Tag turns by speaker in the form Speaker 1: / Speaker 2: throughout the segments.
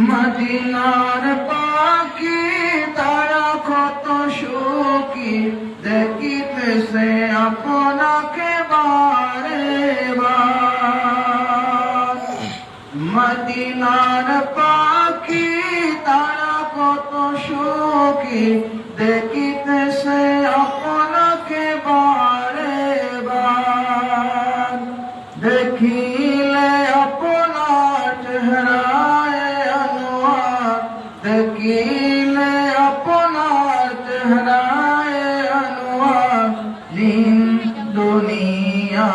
Speaker 1: মদিনার পাখি তারা কত সুখী দেখিতে সে আপনাকে বারে বার মদিনার পাখি তারা কত সুখী দেখিতে সে আপনাকে বারে বার। দেখিলে আপনার চেহারায় আনোয়ার। দেখিলে আপনার চেহারায় আনোয়ার। দিন দুনিয়া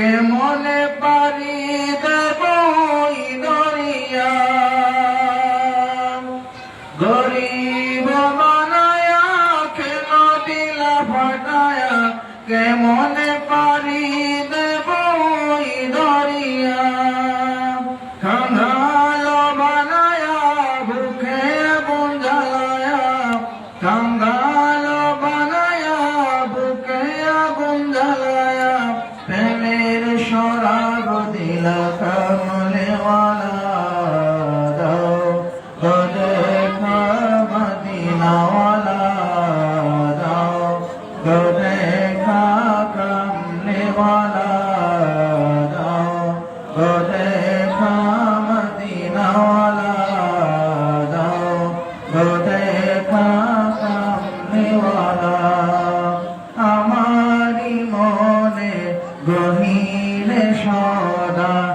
Speaker 1: কেমনে পারি দেব দরিয়া গরিব বানায়া কেন দিলা ফাটায়া কেমনে পারি দেব দরিয়া কাঙ্গাল বানায়া ভুখে বুঞ্জালায়া। কাঙ্গাল সরাগ দিলা কমলেওয়ালা দাও গহিলে সদা